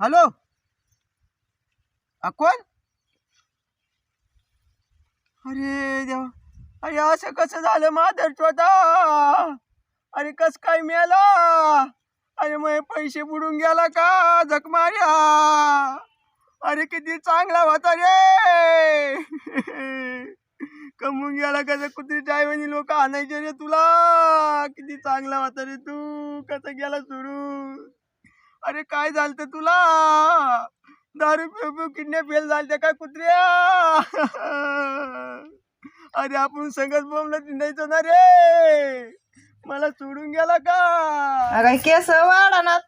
Hello? हा, कोण? अरे देवा. अरे असं कसं झालं माधर स्वतः? अरे कस काय मेला? अरे मग पैसे बुडून गेला का? झक मार्या अरे किती चांगला होता रे. कमवून गेला कसं कुत्री ड्रायव्हरनी लोक आणायचे रे तुला. किती चांगला होता रे तू. कसं गेला सुरू? अरे काय झालं तुला? दारू पिऊ पिऊ किडनॅप फेल झालते काय कुत्र्या अरे आपण संगत बोमला तिंडायचो ना रे. मला सोडून गेला का? अगं केस वाढणार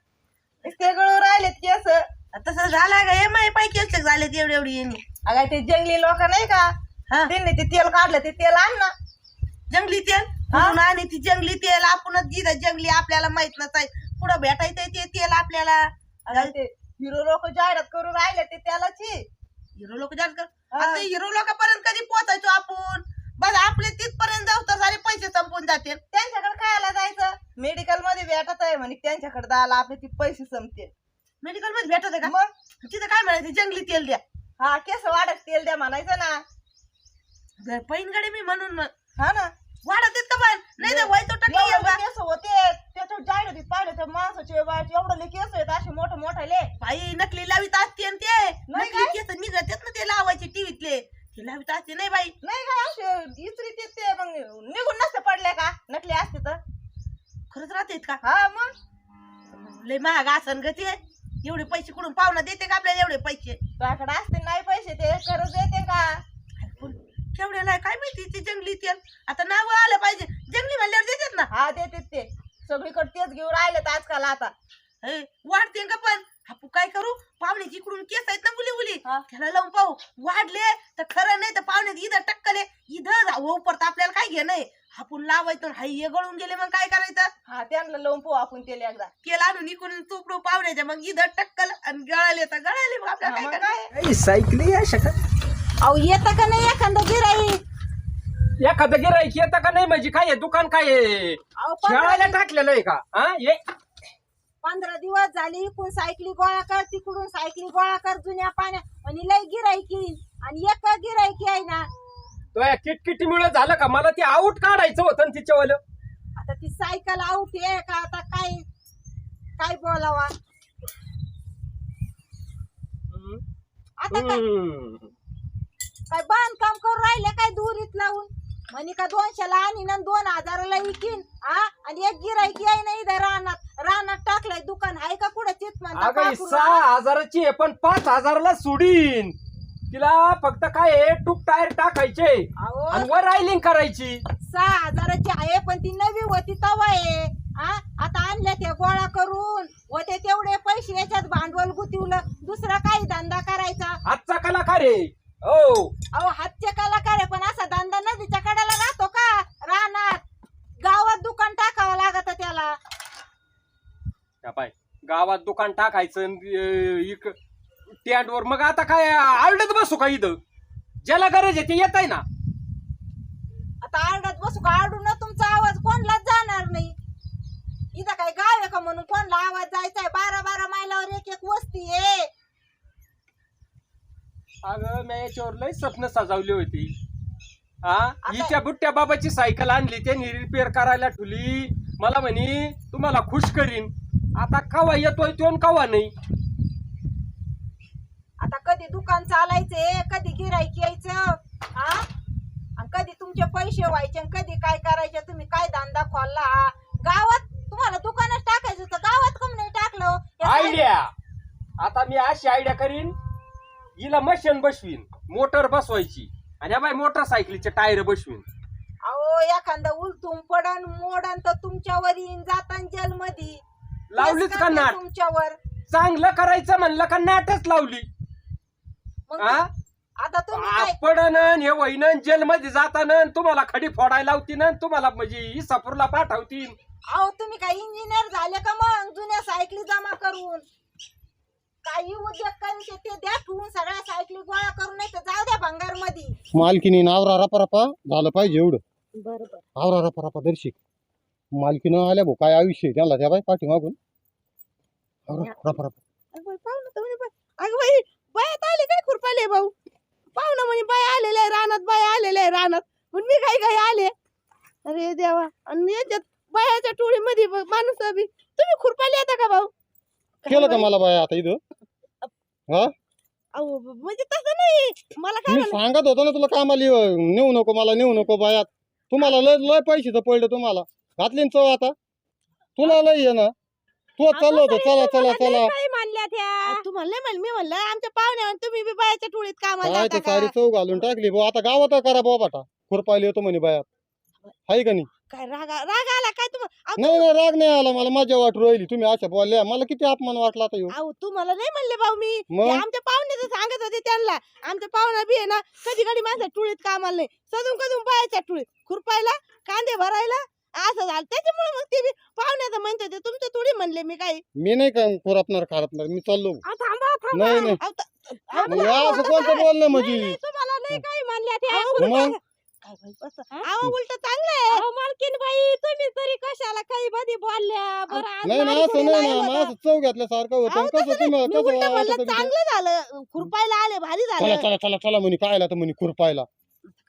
ते गळू राहिलेत केस. तसं झालं का हे माही पाय केस झाले एवढी एवढी येणे अगं ते जंगली लोक नाही का? हा. त्यांनी ते तेल काढलं ते तेल आण ना. जंगली तेल? आणि ती जंगली तेल. आपणच जिथं जंगली आपल्याला माहीत नसाय कुठं भेटायचंय ते तेल आपल्याला. ते हिरो लोक जाहिरात करून राहिले ते तेलाची हिरो लोक जास्त कर हा. आता हिरो लोकांपर्यंत कधी पोहोचायचो आपण? बस आपले तिथपर्यंत जाऊ तर सारे पैसे संपून जातील. त्यांच्याकडे खायला जायचं? मेडिकलमध्ये भेटत आहे म्हणे त्यांच्याकडे जायला आपले ते पैसे संपते मेडिकलमध्ये भेटत आहे का? मग? तिथं काय म्हणायचं? जंगली तेल द्या. हा केस वाढत तेल द्या म्हणायचं ना. पैनकडे मी म्हणून मग. हा ना. वाढत येत का पण? नाही तर व्हायचं टक्के एवढे येईल का? केस होते त्याच्यावर जाहिरातीत पाहिलं त्या माणसाचे बाळाचे एवढे केस आहेत असे मोठे मोठे बाई नकली लावित असते आणि ते. नाही नकली काय? केस निघत ना ते लावायचे टीव्हीतले. ते लावित असते नाही बाई. नाही का? असे इस्त्री ते ते मग निघून नसते पडले का? नकली असते तर. खरंच राहतेत का? हा मग? लय महाग असन ग ते. एवढे पैसे कुठून पाहुणा देते का आपल्याला एवढे पैसे? तुझ्याकडे असते नाही पैसे ते खरंच येते का? पण केवढ्याला आहे? काय माहिती ते जंगली तेल आता नाव आलं पाहिजे. जंगली म्हणल्यावर देते ते सगळीकडे तेच घेऊन राहिले तर आजकाल आता. हे, वाढते का पण? आपण काय करू? पाहुण्याची इकडून केस आहेत ना मुली मुली हा. त्याला लावून पाहू. वाढले तर खरं नाही तर पाहुण्यात इथं टक्कले. इथं जाऊ परत आपल्याला काय घे नाही आपण लावायचं हाय हे गळून गेले मग काय करायचं? हा त्यांना लावून पाहू आपण तेल एकदा. तेल आणून इकडून तुकडू पाहुण्याच्या मग इथं टक्कल आणि गळाले तर गळाले. मग आपल्याला हा, काय मग करायचं? काय सायकली या शकत अहो येतं का नाही एखादं गिराई एखादं गिराईक येतं का नाही म्हणजे काय आहे? दुकान काय आहे? अहो खेळायला टाकलेलं आहे का? हा? ये. पंधरा दिवस झाले इकडून सायकली गोळा कर तिकडून सायकली गोळा कर जुन्या पाण्या. आणि लय गिरायकी आणि एक गिरायकी आहे ना तो या किटकिटीमुळे झालं का? मला ते आऊट काढायचं होतं ना तिच्यावालं. आता ती सायकल आउट आहे का? आता काय काय बोलावा? आता काय? हम्म. काय बांधकाम करून राहिले काय दुरीत लावून? म्हणे का दोनशेला आणि ना दोन हजाराला इकीन हा आणि एक गिरायकी आहे ना इथं रानात रानात टाकलंय दुकान. आहे का कुठं अगं ही सहा हजाराची आहे पण पाच हजाराला सोडीन. तिला फक्त काय आहे टूप टायर टाकायचे. अहो आणि वर रायलिंग करायची. सहा हजाराची आहे पण ती नवी होती तवा आहे. हा आता आणल्या त्या गोळा करून. होते तेवढे पैसे याच्यात भांडवल गुंतवलं. दुसरा काही धंदा करायचा? आजचा कलाकार आहे. हो अहो हातचे कलाकार आहे पण असा धंदा नदीच्या कडेला राहतो का राहणार गावात दुकान टाकावं लागत त्याला त्या पाय गावात दुकान टाकायचं स्टँड वर. मग आता काय आरडत बसू का इथं? ज्याला गरज आहे ते येत आहे ना. आता आरडत बसू का? आरडून तुमचा आवाज कोणलाच जाणार नाही. इथं काय गाव आहे का म्हणून कोणला आवाज जायचा आहे? बारा बारा मैलावर एक एक वस्ती आहे. अगं मी याच्यावर लय स्वप्न सजावली होती. हा हिच्या बुट्ट्या बाबाची सायकल आणली त्यांनी रिपेअर करायला ठुली. मला म्हणे तुम्हाला खुश करीन. आता कवा येतोय तो कवा नाही? आता कधी दुकान चालायचे कधी गिरायक यायचं हा? आणि कधी तुमचे पैसे व्हायचे आणि कधी काय करायचे तुम्ही काय धंदा खोलला? गावात तुम्हाला दुकानच टाकायचं होतं गावात कम नाही टाकलं? या आयडिया! आता मी अशी आयडिया करीन हिला मशीन बसवीन मोटर बसवायची आणि या बाय मोटरसायकलीचे टायर बसवीन. अहो एखादा उलटून पडन मोडन तर तुमच्यावर येईन जातान जेल मध्ये लावलीच का नाट? तुमच्यावर. चांगलं करायचं म्हणलं का नाटच लावली? मग हा? आता तुम्ही काय पडन हे वहिनं जेल मध्ये जाताना तुम्हाला खडी फोडायला लावतीन आणि तुम्हाला म्हणजे इसापूरला पाठवतीन. अहो तुम्ही काय इंजिनियर झाले का मग? जुन्या सायकली जमा करून. काही उद्योग करायचे ते द्या ठेवून सगळ्या सायकली गोळा करून नाही तर जाऊ द्या भंगारमध्ये मालकीने आवरा रपा रपा झालं पाहिजे एवढं. बरोबर. आवरा रपा रपा दर्शिक. मालकीनं आल्या भाऊ काय आयुष्य आहे त्याला त्या बाय पाठीमागून. अगं बाई बायात आले काय खुरपाले भाऊ? पाहुणा म्हणे बाया आलेल्या आहे रानात बाया आलेल्या आहे रानात. पण मी काही काही आले. अरे देवा आणि याच्यात बायाच्या टोळीमध्ये माणूस बी. तुम्ही खुरपाले येता का भाऊ? केलं का मला बाय आता इथं? अहो म्हणजे तसं नाही. मला काय मी सांगत होतो ना तुला कामाला येऊ- नेऊ नको मला नेऊ नको बायात. तुम्हाला लय लय पैसे तर पडले तुम्हाला. घातली ना चव आता. तुला लय आहे ना. तू चाललो होतं. चला चला चला. मानल्या त्या. नाही म्हणलं मी म्हणलं आमच्या पाहुण्या तुम्ही बी बायाच्या टोळीत कामाला काय जाता तर सारी? चव घालून टाकली भाऊ. आता गावात करा बाबा बाटा. खुरपायला येतो म्हणे बायात. हाय का नाही? काय राग आ- राग आला काय तुम्हाला नाही नाही राग नाही आला मला. मजा वाटू राहिली. तुम्ही अशा बोलल्या. मला किती अपमान वाटला आता अहो तुम्हाला नाही म्हणले भाऊ मी. मग? ते आमच्या पाहुण्याचं सांगत होते त्यांना. आमच्या पाहुणा बी आहे ना कधी कधी माझ्या टुळीत कामाला नाही. सदून कधून बायाच्या टुळीत. खुरपायला कांदे भरायला असं झालं. त्याच्यामुळे मग ते पाहुण्याचं म्हणत होते तुमच्या तुळी म्हणले मी काही. मी नाही का खुरपणार खारपणार? मी चाललो. अहो, थांबा थांबा. नाही नाही. अहो, त- अहो, मग हे असं कोणतं बोलणं म्हणजे? नाही, तुम्हाला नाही काही त्या अहो, मग? उलटं- काय बाई, बस. अहो उलट चांगलं आहे. अहो मालकीन बाई तुम्ही तरी कशाला काही मध्ये बोलल्या? बरं आज नाही नाही मालकीन असं नाही बाई ना होतं. मग असं चव घेतल्यासारखं होतं. अहो, कसं तसं तुम्ही नाही. मी कसं उलट म्हणलं वाटतं? चांगलं झालं. खुरपायला आले भारी चला झालं. चला चला चला म्हणे काय तर म्हणे खुरपायला.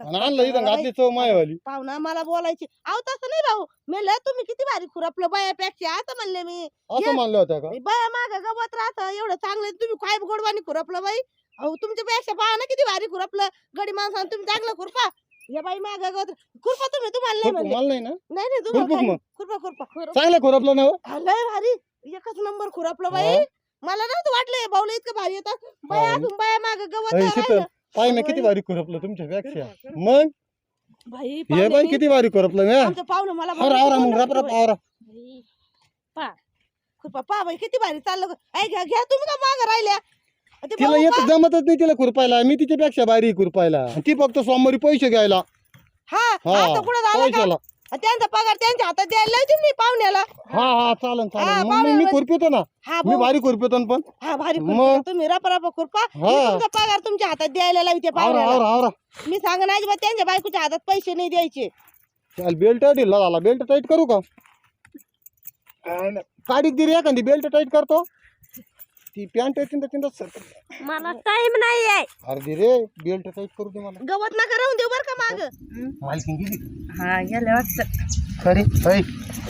आणलं इथं घातली चव मायवाली पाहुणा मला बोलायची अहो तसं नाही भाऊ. म्हणलं तुम्ही किती भारी खुरपलं बायापेक्षा. असं म्हणले मी. असं या. मानलं होतं का? बाया माग गवत राहत एवढं चांगलं आहे. तुम्ही काय गोडवानी खुरपलं बाई? अहो तुमच्यापेक्षा पहा ना किती भारी खुरपलं. गडी माणसानं तुम्ही चांगलं खुरपा. या बाई माग गवत खुरपा तुम्ही तुम्हाला नाही मला नाही ना? नाही नाही तुम्हाला. खुरपा खुरपा चांगलं खुरपलं ना हो? लय भारी. एकच नंबर खुरपलं बाई. मला नव्हतं वाटलं भाऊला इतकं भारी येतात. बाया. अजून बाया माग गवत पाय ना. किती भारी खुरपलं तुमच्यापेक्षा मग? हे बाई किती भारी खुरपलं ना आमचं पाहुणं मला आवरा आवरा मग रप रप आवरा. खुरपा पा बाई किती भारी चाललं ऐ घ्या घ्या तुम्ही का माग राहिल्या? ते तिला भाऊ येत. जमतच नाही तिला खुरपायला. मी तिच्यापेक्षा भारी खुरपायला. ती फक्त सोमवारी पैसे घ्यायला. हा हा आता पुढे झालं का पैशाला त्यांचा पगार त्यांच्या हातात द्यायला लावते मी पाहुण्याला. हा हा चालन हा, चालन मग मी- पाहुणे मी खुरपितो ना. हा मी भाऊ भारी खुरपितो ना पण. हा भारी मग? खुरपा तुम्ही रपा रपा खुरपा. मी हा. तुमचा पगार तुमच्या हातात द्यायला लावते आवरा पाहुण्याला. आवरा आवरा. मी सांगा ना अजिबात त्यांच्या बायकोच्या हातात पैसे नाही द्यायचे. चाल बेल्ट झाला. बेल्ट टाईट करू का. काडीक दिली एखादी बेल्ट टाईट करतो? ती पॅन्ट येते तिथं सर मला टाइम नाही आहे अरे दे रे बेल्ट टाईट करू दे मला. गवत नका राहून देऊ बर का माग. मालकीन गेली. हा गेले वाटत. अरे अय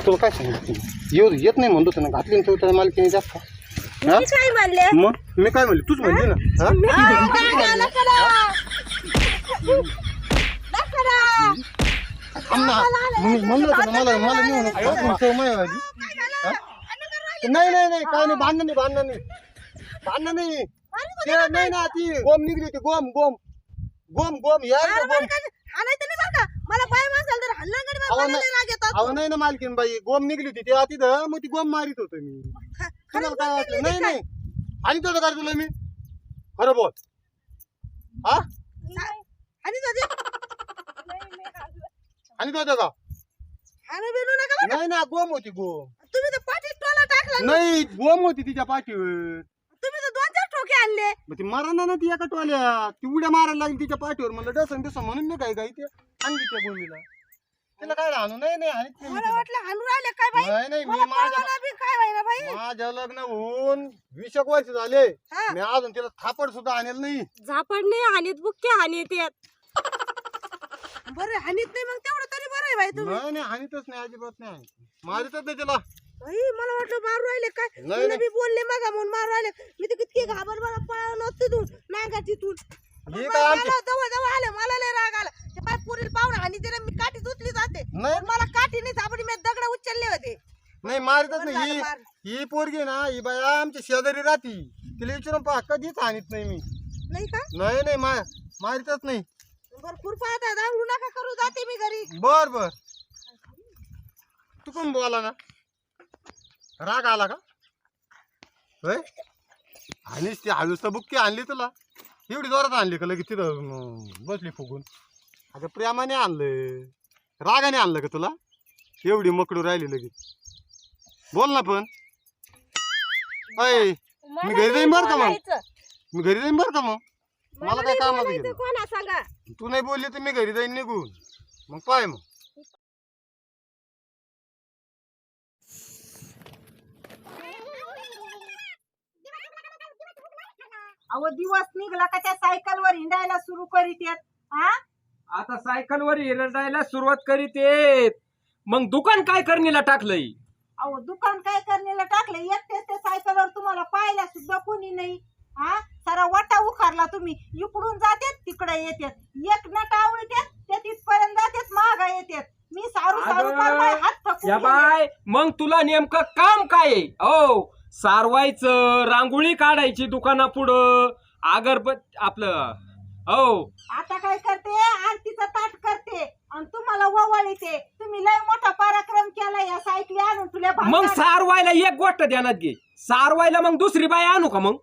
तुला काय सांगितलं येऊ येत नाही म्हणतो तुला घातली ना तर मालकीने जास्त. हा? काय मानले मग? मी काय म्हणले? तूच म्हणली ना. हा? थांब ना. म्हणलं होतं ना मला? नाही नाही नाही. काय नाही भांडण नाही भांडण नाही. भांडण नाही. ते नाही ना ती. गोम निघली होती गोम गोम गोम गोम या इथं गोम अहो, नाही. अहो नाही ना मालकीन बाई. गोम निघली होती तेव्हा तिथं मग ती गोम मारित होतो मी. तुम्हाला काय वाटलं? नाही नाही. आणि तुझं काय तुला मी? खरं बोल. हा? आणि तुझं का? नाही ना गोम होती गोम. तुम्ही नाही गोम होती तिच्या पाठीवर. तुम्ही तर दोन चार ठोके आणले. मग ती मराना ना ती एका टोल्यात. ती उड्या मारायला लागली तिच्या पाठीवर. म्हणलं डसन डसन म्हणून मी काय काय ते आणली त्या गोमीला तिला काय राहणं? नाही नाही हाणीत नाही मी मला तिला. वाटलं हाणू राहिले काय बाई? नाही नाही मी मला माझ्या बी काय व्हायला बाई? माझ्या लग्न होऊन वीस एक वर्ष झाले. हा. मी अजून तिला थापड सुद्धा आणेल नाही. झापड नाही हानीत बुक्के हानीत येत. बरं हानीत नाही मग तेवढं तरी बरं आहे बाई तुम्ही. नाही नाही हानीतच नाही अजिबात नाही. हानीत. मारितच नाही तिला. मला वाटलं मारू राहिले काय? नाही, तुला नाही. बी बोलले मग म्हणून मारू राहिले. मी तर कितके घाबर मला पळालो नसते तिथून नागा तिथून. हे काय मला जवळ जवळ आले मला लय राग आला. ते पुरील पाहुणा आणि तिला मी उचली जाते. नाही. पण मला काठी नाही मी दगड उचलले होते. नाही मारितच नाही. झालं, मार. ही ही पोरगी ना ही बाया आमच्या शेजारी राहती. तिला विचारून पहा कधीच हानीत नाही मी. नाही का? नाही नाही मा मारितच नाही. दांगडू नका करू जाते मी घरी. बर बर. तू कोण बोला ना? राग आला का? होय? आणि ती हळूस बुक्की आणली तुला. एवढी जोरात आणली का लगेच तिथं अं, बसली फुगून. अगं प्रेमाने आणलं रागाने आणलं का तुला? एवढी मकडू राहिली लगेच. बोल ना पण. अय मी घरी जाईन बरं का मग? मी घरी जाईन बरं का मग? मला काय कामाचं गेलं कोणा सांगा तू नाही बोलली तर मी घरी जाईन निघून. मग पाय मग. अहो दिवस निघला का त्या सायकलवर हिंडायला सुरू करीत येत हा? आता सायकलवर हिरडायला सुरुवात करीत येत मग दुकान काय करणीला टाकलंय? अहो दुकान काय करण्याला टाकले एकटेच त्या सायकलवर तुम्हाला पाहिला सुद्धा कोणी नाही. हा? सारा वाटा उखारला तुम्ही. इकडून जातेत तिकडे येतात एक नट आवडतात ते तिथपर्यंत जातात मागा येतात मी सारू सारू अगं, हात थकून या गेले. बाय मग तुला नेमकं काम काय आहे? हो. सारवायचं रांगोळी काढायची दुकाना पुढं अगरबत आपलं हो. आता काय करते? आरतीचा ताट करते. आणि तुम्हाला ववळ येते तुम्ही लय मोठा पराक्रम केला या सायकली आणून तुला मग भांडण- सारवायला एक गोष्ट ध्यानात घे. सारवायला मग दुसरी बाई आणू का मग?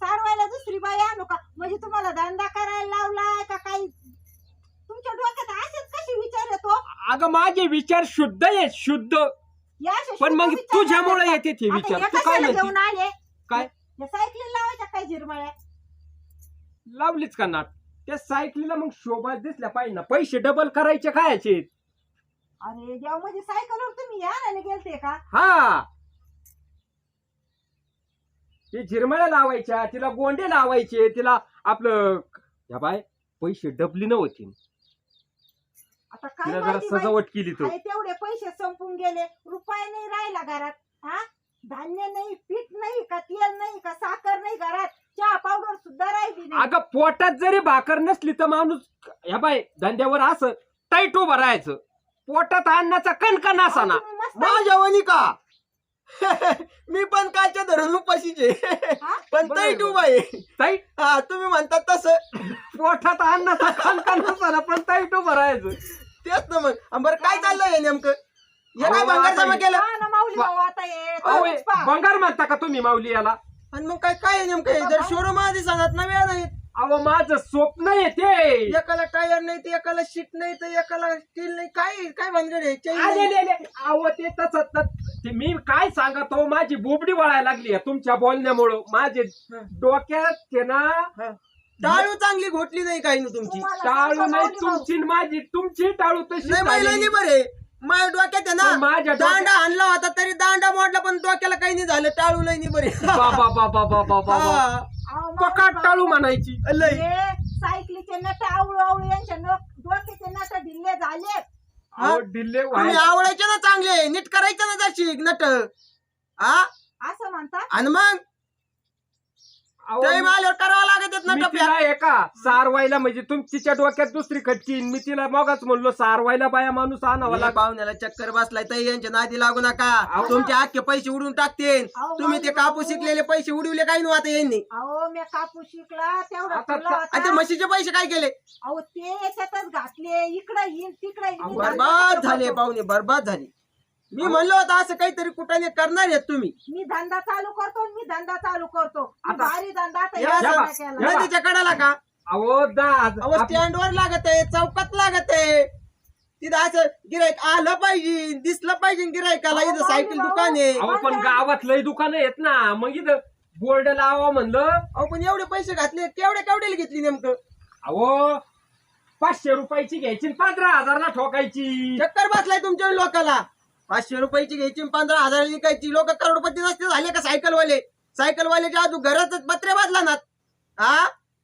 सारवायला दुसरी बाई आणू का? म्हणजे तुम्हाला धंदा करायला लावलाय का काही? तुमच्या डोक्यात असेच कशी विचार येतो? अगं माझे विचार शुद्ध आहे शुद्ध. पण मग तुझ्यामुळे. येते ते विचार. या तू काय कशाला म्हणते? घेऊन आले. काय? या सायकली लावायच्या काय झिरमळ्या? लावलीच का नाट त्या सायकलीला मग शोभा दिसल्या पाहिजे ना. पैसे डबल करायचे खायचे. अरे देव म्हणजे सायकलवर तुम्ही यायला गेलते का? हा. ते झिरमळ्या लावायच्या तिला गोंडे लावायचे तिला आपलं या बाय पैसे डबली नव्हती आता काय तिला जरा माहिती बाई, सजावट केली तो. अरे तेवढे पैसे संपून गेले. रुपये नाही राहिला घरात हा? धान्य नाही पीठ नाही का तेल नाही का साखर नाही घरात. चहा पावडर सुद्धा राहिली नाही. अगं पोटात जरी भाकर नसली तर माणूस या बाय धंद्यावर असं टाईट उभं राहायचं. पोटात अन्नाचा कणकण असा ना अहो, तुम्ही मस्त का मी पण कालच्या धरून उपाशीचे. हा? पण बरं, तई बरं. उभा आहे. ताई हा तुम्ही म्हणतात तसं. पोटात अन्नाचा कणकण असा ना पण टाईट उभं राहायचं. तेच ना मग अन बरं काय चाललंय नेमकं हे काय भंगार आता जमा हे- केलं हा ना माऊली भाऊ आता हे अहो, पहा. बंगार म्हणता का तुम्ही माऊली याला आणि मग काय काय आहे नेमकं हे? जर शोरूम आधी सांगत ना वेळ नाही अहो माझं स्वप्न येते एकाला टायर नाही तर एकाला सीट नाही तर एकाला स्टील नाही काय काय भानगड आहे नाही. अहो ते तसंच ना. ते मी काय सांगतो माझी बोबडी वळायला लागली तुमच्या बोलण्यामुळं माझे डोक्यात ते ना हा. टाळू चांगली घोटली नाही काही ना तुमची. टाळू नाही. तुमची न माझी तुमची टाळू तशी नाही झाली. महिलांनी बरे. माझ्या डोक्यात आहे पण माझ्या ना डोक्यात- दांडा आणला होता तरी दांडा मोडला पण डोक्याला काही नाही झालं. टाळू नाही बरे. पकाट. टाळू म्हणायची. हे सायकलीचे नट आवळू आवळू यांच्या नख डोक्याचे नट ढिल्ले झाले अहो डिल्ले तुम्ही व्हायचे. आवडायचे ना चांगले नीट करायचे ना जशी नट. हा? असं म्हणता आणि मग? आल्यावर करावं लागत मी तिला एका सारवायला म्हणजे तुम तिच्या डोक्यात दुसरी खटकी मी तिला मगच म्हणलो सारवायला बाया माणूस आणावा मला लागला पाहुण्याला चक्कर बसलाय तर यांच्या नादी लागू नका. तुमचे अख्खे पैसे उडून टाकतील अहो, तुम्ही ते कापूस. शिकलेले पैसे उडवले काही नव्हते यांनी अहो मी कापूस शिकला तेवढा आता होता. म्हशीचे पैसे काय केले अहो ते घातले इकडे येईल तिकडे येईल. बरबाद झाले. पाहुणे बरबाद झाले मी म्हणलो होतं असं काहीतरी कुठाने करणार आहेत तुम्ही. मी धंदा चालू करतो मी धंदा चालू करतो. मी आता- भारी धंदा आता या या बा- धंदा या केला. बा. नदीच्या कडाला का? अहो दाद अहो स्टँडवर लागत आहे चौकात लागत आहे. तिथं असं गिरायक आलं पाहिजे दिसलं पाहिजे गिरायकाला अहो, इथं सायकल दुकान आहे. अहो पण गावात लय दुकानं आहेत ना. मग इथं बोर्ड लावा म्हणलं. अहो पण एवढे पैसे घातले केवढ्या केवढ्याला घेतली नेमकं? अहो पाचशे रुपयाची घ्यायची आणि पंधरा हजारला ठोकायची. चक्कर बसलाय तुमच्या लोकाला. पाचशे रुपयाची घ्यायची पंधरा हजार विकायची. लोक करोडपती नसते झाले का सायकलवाले? सायकलवाल्याच्या आजू घराच पत्रे बदला ना हा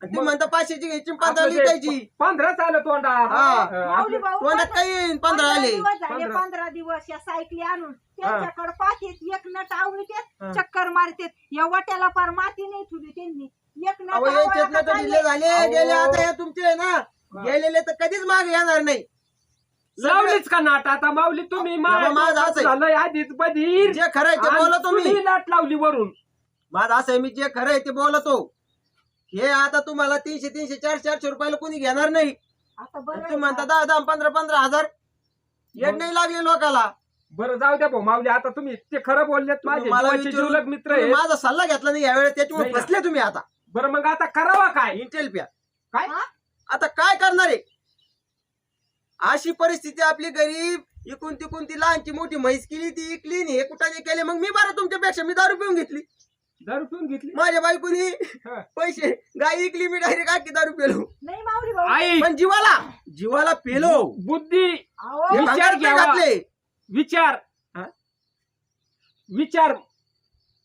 आणि ते म्हणता पाचशेची घ्यायची पंधरा विकायची. पंधरा चालू तोंडा हा. माऊली भाऊ, तोंडात पंधरा- काही येईन पंधरा आले. दिवस झाले पंधरा. दिवस या सायकली आणून त्यांच्याकडे पाहतेत एक नट आवडतेत हा. चक्कर मारतेत. या वाट्याला फार माती नाही ठेवली त्यांनी. एक नट अहो याच्यात तर झाले. गेले. आता हे तुमचे आहे ना गेलेले तर कधीच माग येणार नाही. लावलीच का नाट? आता माऊली तुम्ही बाबा, माझं असं आहे. झालंय आधीच बधीर. जे खरंय ते बोलतो मी तुम्ही. लाट लावली वरून. माझं असं आहे मी जे खरं आहे ते बोलतो. हे आता तुम्हाला तीनशे तीनशे चारशे चारशे रुपयाला कोणी घेणार नाही. आता बरं आणि तुम्ही म्हणता का? दहा दहा पंधरा पंधरा हजार. येत नाही लागले लोकाला. बरं जाऊ द्या भाऊ माऊली आता तुम्ही ते खरं बोललेत माझे तुम्ही मला जीवाचे विचारून- जीवलग मित्र तुम्ही आहे माझा सल्ला घेतला नाही यावेळेस त्याच्यामुळे नाही ना. फसले तुम्ही आता. बरं मग आता करावा काय? इंटेल प्या. काय? आता काय करणार आहे? अशी परिस्थिती आपली गरीब इकून तिकून ती लहानची मोठी म्हैस केली ती इकली नाही हे कुठाने केले? मग मी बरं तुमच्यापेक्षा मी दारू पिऊन घेतली. दारू पिऊन घेतली? माझ्या बायकोनी. पैसे गाय इकली मी डायरेक्ट आखी दारू पेलो. नाही माऊली भाऊ. आई! पण जीवाला जीवाला पेलो. बुद्धी! अहो, हे विचार घ्यावा. घातले. विचार. हा? विचार.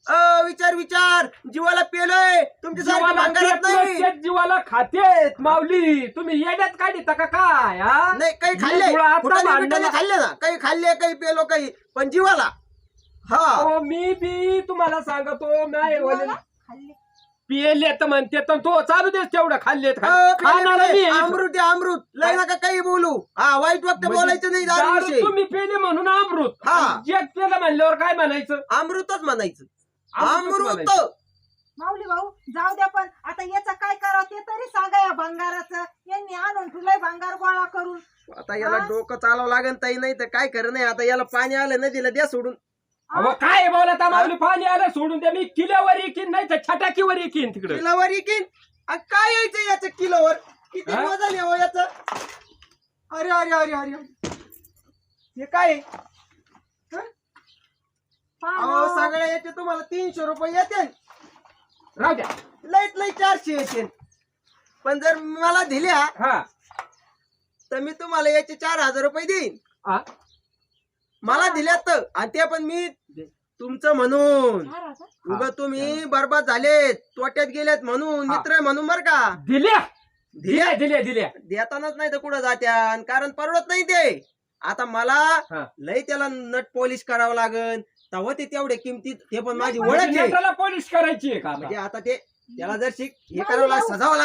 अ, विचार विचार. जीवाला पेलोय. तुमच्यासारखी जीवाला भांगारात पेटलं, जीवाला खातेत माऊली. तुम्ही येड्यात काढता का काय हा? नाही काही मी खाल्ले तुला आता फुटाणे बिटाणे भांडणाला- खाल्ले ना. काही खाल्ले काही पेलो काही. पण जीवाला. हा. अहो, मी बी तुम्हाला सांगतो नाही खाल्ली. पियले तर म्हणते तर तो चालू देस तेवढं खाल्लेत अ, खा- पेले, खाणारा पेले. मी आहे. अमृत आहे अमृत. लय नका काही बोलू. हा वाईट वक्त म्हणजे बोलायचं नाही दारू. तुम्ही पेले म्हणून अमृत. हा. आणि जग पेलं म्हणल्यावर काय म्हणायचं? अमृतच म्हणायचं. अमृत. माऊली भाऊ जाऊ द्या पण. आता याचं काय करावं ते तरी सांगा या भंगाराचं. यांनी आणून ठेवलंय भंगार गोळा करून. आता याला हा? डोकं चालावं लागेल ताई नाही तर काय खरं नाही. आता याला पाणी आलं नदीला द्या सोडून. अहो काय बोलत माऊली? पाणी आलं सोडून द्या. मी किल्ल्यावर येकीन नाही तर छटाकीवर येकीन तिकडे. किलोवर आणि काय यायचं याचं किलोवर किती हा? वजन आहे हो याचं? अरे अरे अरे अरे अरे. हे काय? आहे? अहो पाहा. सगळे याचे तुम्हाला तीनशे रुपये येते राहू द्या. लईत लई चारशे येते पण जर मला दिल्या हा. तर मी तुम्हाला याचे चार हजार रुपये देईन. हा. मला दिल्यात तर आणि ते पण मी तुमचं म्हणून. उगा तुम्ही बरबाद झालेत तोट्यात गेलेत म्हणून. मित्र आहे म्हणून बर का. दिल्या? दिल्या? दिल्या दिल्या दिल्या. देतानाच नाही तर कुठं जात्या? आणि कारण परवडत नाही ते. आता मला. लय त्याला नट पॉलिश करावं लागन. तेव्हा ते तेवढे किमतीत ते पण माझी ओळख आहे पॉलिश करायची आहे का आता? म्हणजे आता ते त्याला जर शिक हे भाऊ. सजावं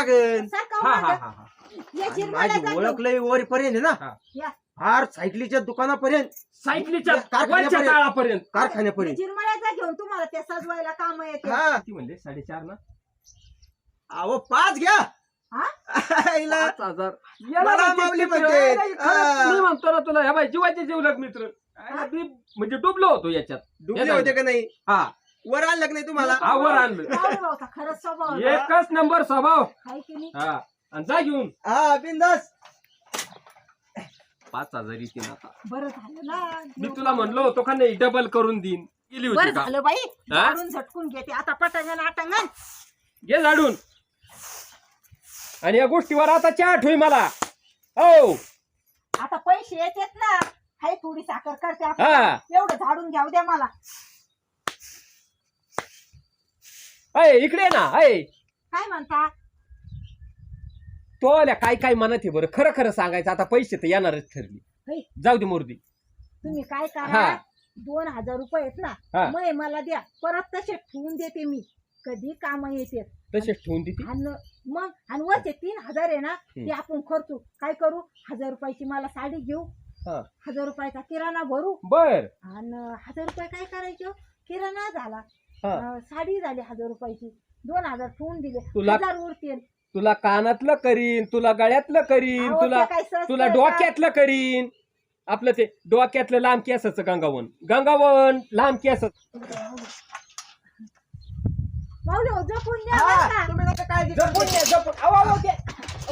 सारखं हा हा. हा हा. आणि चिरमुऱ्याचा माझी. ओळख लय वरपर्यंत आहे हा. ना या. फार सायकलीच्या दुकानापर्यंत सायकलीच्या कारखान्यापर्यंत. वरच्या ताळापर्यंत या कारखान्यापर्यंत चिरमुऱ्याचा घेऊन तुम्हाला ते सजवायला काम येते हा किती म्हणले साडेचार ना अहो पाच घ्या हा? आईला. पाच हजार याला मला. म्हणते. खरंच हा. मी म्हणतो ना तुला ह्या बाई जीवाचे जीवलग मित्र मी म्हणजे डुबलो होतो याच्यात. डुबले होते का नाही? हा. वर आणलं का नाही तुम्हाला? आवर आणलं. खरंच स्वभाव. एकच नंबर स्वभाव. हाय की नाही? हा. आणि जा घेऊन. हा बिंदास. पाच हजार येतील आता. बरं झालं ना. मी तुला म्हणलो होतो का नाही डबल करून देईन. गेली बरं होती का? झालं बाई. हा? झाडून झटकून घेते आता पटांगण आटंगण घे झाडून. आणि या गोष्टीवर आता चहा ठेवी मला. हो. आता पैसे येतात ना. हाय थोडी साखर करते. आपल्याला. एवढं झाडून घ्याव द्या मला. अय इकडे ये ना अय काय म्हणता? तो आल्या काय काय म्हणत आहे बरं? खरं खरं सांगायचं आता पैसे तर येणारच ठरली. जाऊ दे मोरदी. तुम्ही काय हा. करा दोन हजार रुपये आहेत हा. ना मग मला द्या. परत तसे ठेवून देते मी. कधी काम येते तसेच ठेवून देते? आणि मग आणि वरचे तीन हजार आहे ना ते. आपण खर्चू. काय करू? हजार रुपयाची मला साडी घेऊ. हा. हजार रुपयाचा किराणा भरू बर आणि हजार रुपये काय करायचं किराणा झाला हा. अं, साडी झाली हजार रुपयाची दोन हजार ठेवून दिले तुला- हजार उरतील तुला कानातलं करीन तुला गळ्यातलं करीन अहो, तुला ते काय स्वस्त तुला? डोक्यातलं करीन आपलं ते डोक्यातलं लांब केसाचं गंगावन गंगावन लांब केस माऊली हो, जपून द्या हा, बरं का? तुम्ही नका काळजी करू. जपून ये, जपून. ते- अहो,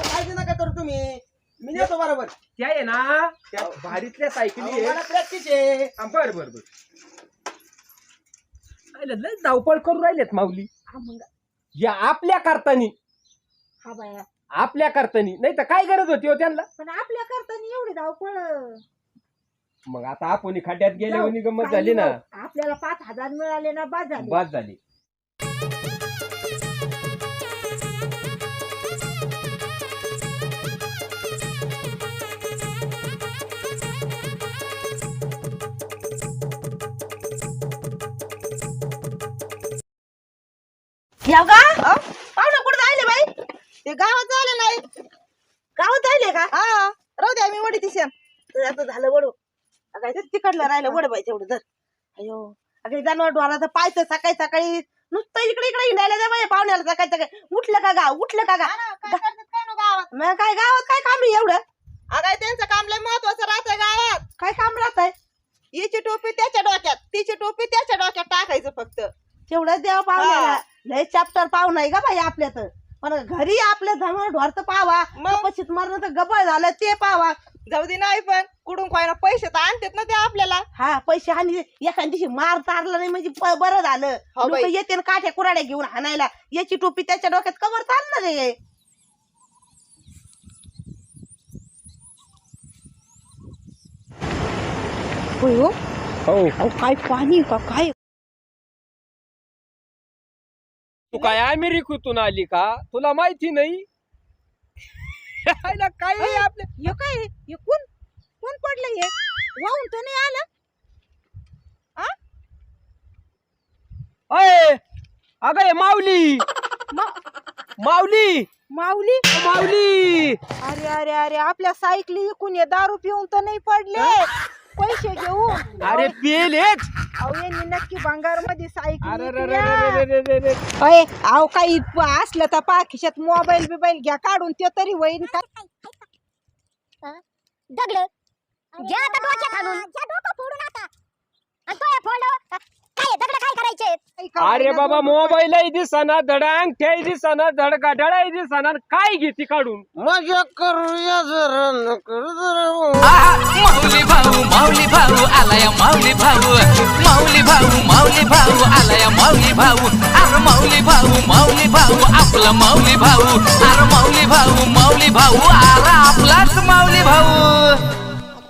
काळजी नका करू तुम्ही मी नेतो बरोबर. त्या आहे ना त्या भारीतल्या सायकली आहे. मला प्रॅक्टिस आहे. हा, बर बर बर. लय धावपळ करून राहिलेत माऊली. हा मग. या आपल्या करतानी. हा बाया. आपल्या करतानी. नाही तर काय गरज होती हो त्यांना? पण आपल्या करताना एवढी धावपळ. मग आता आपण खड्ड्यात गेले जाऊ, आणि गंमत काही झाली ना. आपल्याला पाच हजार मिळाले ना बाद झाले. बाद झाली. या का? पाहुणा कुठे जायले बाई? ते गावात झाले नाही. गावात जायले का? हा. राहू द्या मी वडी तिशा आता झालं वडू. काय ते तिकडलं राहिलं वड बाई तेवढं धर. अयो. अगं जनावर डोराचं पायचं सकाळी सकाळी नुसतं इकडे इकडे हिंडायला जा बाई पाहुण्याला सकाळी सकाळी. उठलं का गाव? उठलं का गा मग काय गावात काय काम आहे एवढं? अगं त्यांचं काम लय महत्वाचं राहतंय गावात. काय काम राहत आहे हिची टोपी त्याच्या डोक्यात तिची टोपी त्याच्या डोक्यात टाकायचं फक्त. तेवढंच देवा पाहुण्याला. लय चॅप्टर पाहुणा आहे का बाई आपल्या तर. पण घरी आपल्या जनावर ढोर तर पावा मग? कपाशीत मरण तर गबळ झालं ते पावा जाऊ दे नाही पण कुठून कोयना पैसे तर आणतात ना ते आपल्याला. हा पैसे आणि एखाद्या दिवशी मार तारला नाही म्हणजे प- बरं झालं. हो लोक. येते न काठ्या कुराड्या घेऊन हाणायला याची टोपी त्याच्या डोक्यात कवर चालणार आहे. होय हो? हो. अहो, काय पाणी का? काय? तू काय अमेरिकेतून आली का? तुला माहिती नाही? काय आहे आपल्या हे काय हे? हे कोण? कोण पडलं हे? वाहून तर नाही आलं. अय अगं हे माऊली. मा- माऊली. माऊली? माऊली. अरे अरे अरे आपल्या सायकली इकून ये दारू पिऊन तर नाही पडले. पैसे घेऊन अरे पेलेच अहो यांनी नक्की भंगारमध्ये सायकल अरे रे रे रे रे रे रे रे. अय अहो काही प- असलं तर पा खिशात मोबाईल बिबाईल घ्या काढून ते तरी होईन काय दगड. घ्या आता डोक्यात घालून घ्या डोकं फोडून आता. आणि तो फोड अरे बाबा मोबाईल दिसना धड अंगठ्याही दिसना धड गाठ्यालाही दिसना काय घेते काढून? मजा करूया जर हो. माऊली भाऊ माऊली भाऊ आलाय माऊली भाऊ. माऊली भाऊ माऊली भाऊ आलाय माऊली भाऊ. आर माऊली भाऊ माऊली भाऊ आपला माऊली भाऊ. आर माऊली भाऊ माऊली भाऊ आला आपलाच माऊली भाऊ.